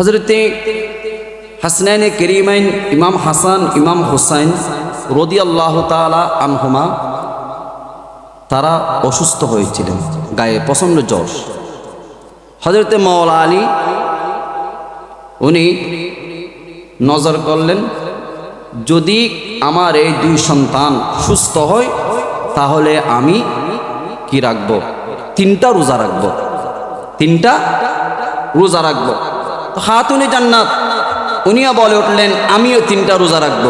হজরতে হাসনাইনে কেরিমাইন ইমাম হাসান, ইমাম হুসাইন রদি আল্লাহ তালা আনহুমা, তারা অসুস্থ হয়েছিলেন, গায়ে প্রচণ্ড জ্বর। হজরতে মৌলা আলী, উনি নজর করলেন, যদি আমার এই দুই সন্তান সুস্থ হয়, তাহলে আমি কি রাখব? তিনটা রোজা রাখব। তিনটা রোজা রাখব। তো হাতুনি জান্নাত। উনিও বলে উঠলেন আমিও তিনটা রোজা রাখব।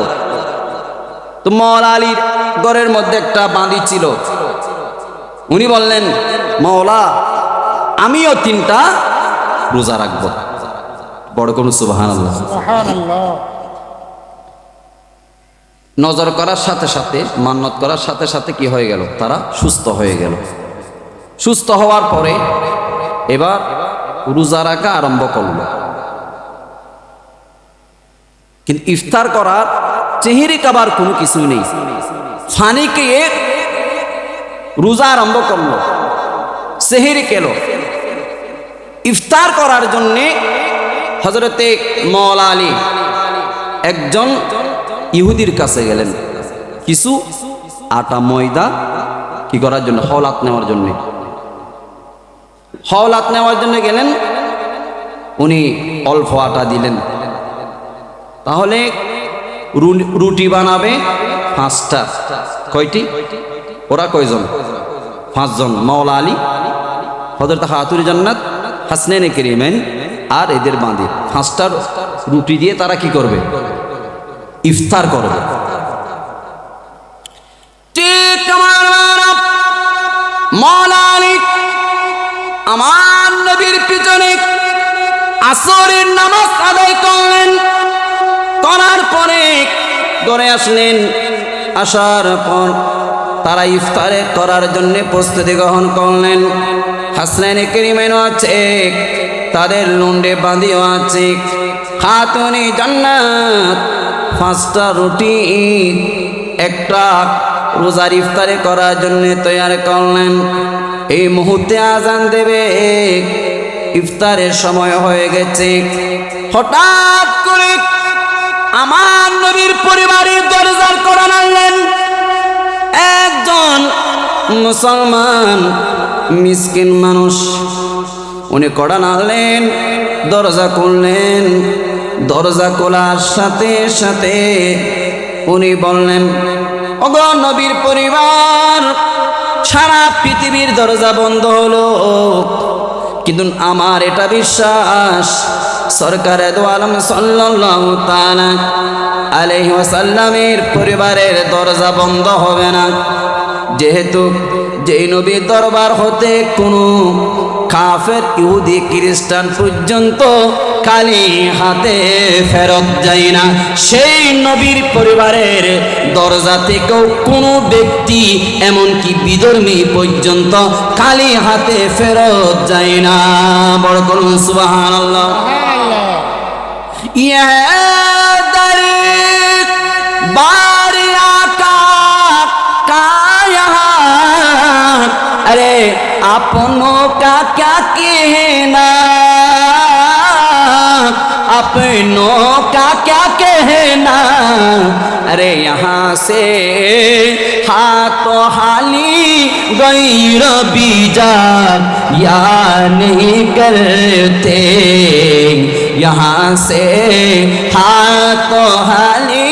তো মৌলা আলীর ঘরের মধ্যে একটা বাঁধি ছিল। উনি বললেন মৌলা আমিও তিনটা রোজা রাখব। বড় কোনো সুবাহান আল্লাহ নজর করার সাথে সাথে মান্নত করার সাথে সাথে কি হয়ে গেল? তারা সুস্থ হয়ে গেল। সুস্থ হওয়ার পরে এবার রোজা রাখা আরম্ভ করল। কিন্তু ইফতার করার চেহারি কাবার কোনো কিছুই নেই। ফানিকে রোজা আরম্ভ করল, সেহেরি কেল ইফতার করার জন্যে হজরতে মৌলা আলী একজন ইহুদির কাছে গেলেন। কিছু আটা ময়দা কি করার জন্য? হলাত নেওয়ার জন্য। হলাত নেওয়ার জন্য গেলেন। উনি অল্প আটা দিলেন। তাহলে রুটি বানাবে পাঁচটা। কয়টি? ওরা কয়জন? পাঁচজন। মাওলা আলী হজরত হাতুর জান্নাত হাসনেন কেরিমেন আর এদের বাঁধে পাঁচটা রুটি দিয়ে তারা কি করবে? ইফতার করবে। আমার নবীর পিছনে আসরের নামাজ আদায় করলেন। করার পরে ঘরে আসলেন। আসার পর তারা ইফতারে করার জন্য প্রস্তুতি গ্রহণ করলেন। হাসনাইন কেরিমেনও আছে, তাদের লুন্ডে বাঁধিও আছে। খাতুনি জান্নাত পাঁচটা রুটি, একটা রোজার ইফতারে করার জন্য তৈরি করলেন। এই মুহূর্তে আজান দেবে। ইফতারের সময় হয়ে গেছে। হঠাৎ আমার নবীর পরিবারের দরজার করা নাড়লেন একজন মুসলমান, মিসকিন মানুষ, উনি কড়া নাড়লেন দরজা খুললেন। দরজা খোলার সাথে সাথে উনি বললেন অগ নবীর পরিবার, সারা পৃথিবীর দরজা বন্ধ হলো। কিন্তু আমার এটা বিশ্বাস সরকার দো আলম সাল্লাল্লাহু তাআলা আলাইহি পরিবারের দরজা বন্ধ হবে না। যেহেতু যেই নবীর দরবার হতে কোনো কাফের, ইহুদি, খ্রিস্টান পর্যন্ত খালি হাতে ফেরত যায় না। সেই নবীর পরিবারের দরজা থেকেও কোনো ব্যক্তি, এমনকি বিধর্মী পর্যন্ত খালি হাতে ফেরত যায় না। বড় করুন সুবাহান আল্লাহ यह दरी बारिया का, का यहाँ अरे अपनों का क्या कहना? अपनों का क्या कहना? अरे यहाँ से हाथों तो हाली गई बीजा या नहीं करते? यहाँ से हाथों हाली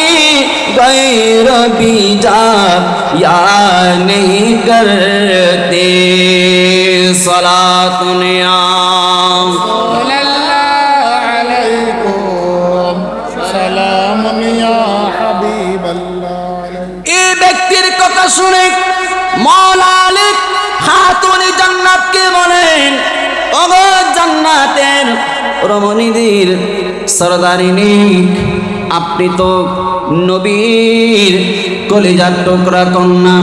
गैर बीजा या नहीं करते सलातुनिया সাল্লাল্লাহু আলাইকুম সালামুন ইয়া হাবিবাল্লাহ আলাইকুম এই ব্যক্তির কথা শুনে মৌলা আলী খাতুনি জান্নাতকে বলেন ওগো জান্নাতের রমণীদের সরদারিনী আপনি তো নবীর কলিজার টুকরা কন্যা।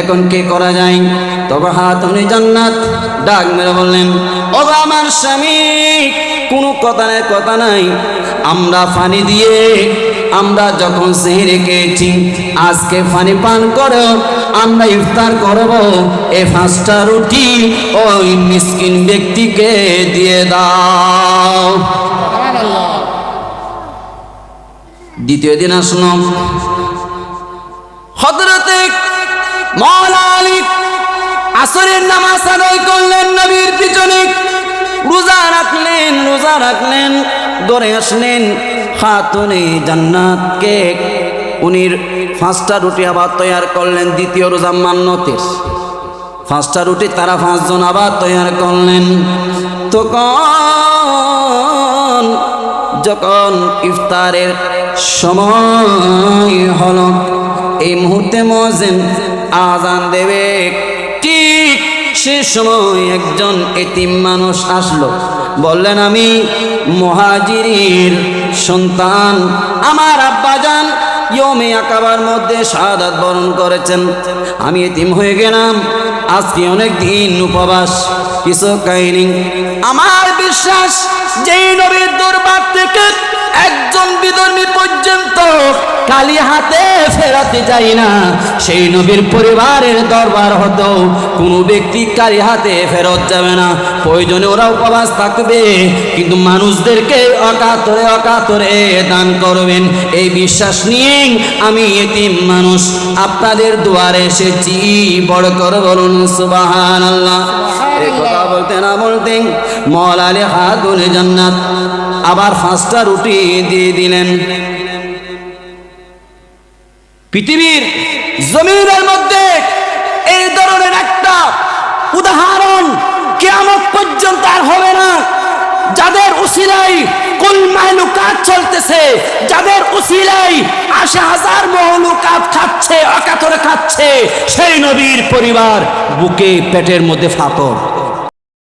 এখন কে করা যায়? তবে হাতুনি জান্নাত ডাক মেরে বললেন ও আমার স্বামী, কোনো কথা নাই কথা নাই। আমরা ফানি দিয়ে, আমরা যখন সেহরে খেয়েছি আজকে পানি পান করো, আমরা ইফতার করব এই পাঁচটা রুটি ওই মিসকিন ব্যক্তিকে দিয়ে দাও। দ্বিতীয় দিন আসলো। হজরতে আসরের নামাজ আদায় করলেন, নবীর পিছনে রোজা রাখলেন রোজা রাখলেন। দৌড়ে আসলেন খাতুনে জান্নাতকে উনি পাঁচটা রুটি আবার তৈয়ার করলেন, দ্বিতীয় রোজা মান্যতের পাঁচটা রুটি তারা পাঁচজন আবার তৈয়ার করলেন। তখন যখন ইফতারের সময় হলো, এই মুহূর্তে মজেন আজান দেবে। ঠিক সে সময় একজন এতিম মানুষ আসলো। বললেন, আমি মহাজির সন্তান। আমার আব্বাজান ইয়মে আকাবার মধ্যে শাহাদাত বরণ করেছেন। আমি এতিম হয়ে গেলাম। আজকে অনেক দিন উপবাস, কিছু কাহিনী আমার বিশ্বাস, যেই নবীর দরবার থেকে একজন বিধর্মী পর্যন্ত কালি হাতে ফেরাতে যাই না। সেই নবীর পরিবারের দরবার হতো কোনো ব্যক্তি কালি হাতে ফেরত যাবে না। প্রয়োজনে ওরা উপবাস থাকবে, কিন্তু মানুষদেরকে অকাতরে অকাতরে দান করবেন। এই বিশ্বাস নিয়ে আমি এতিম মানুষ। আপনাদের দুয়ারে এসেছি, বড় করে বলুন সুবাহান আল্লাহ কথা বলতে না বলতে মলালে হাত জান্নাত আবার পাঁচটা রুটি দিয়ে দিলেন। পৃথিবীর জমিনের মধ্যে এই ধরনের একটা উদাহরণ কেমন পর্যন্ত আর হবে না। যাদের উসিলাই কুল মাহলুকাত চলতেছে, যাদের উসিলাই আশি হাজার মহলুকাত খাচ্ছে, অকাতরে খাচ্ছে, সেই নবীর পরিবার বুকে পেটের মধ্যে ফাতর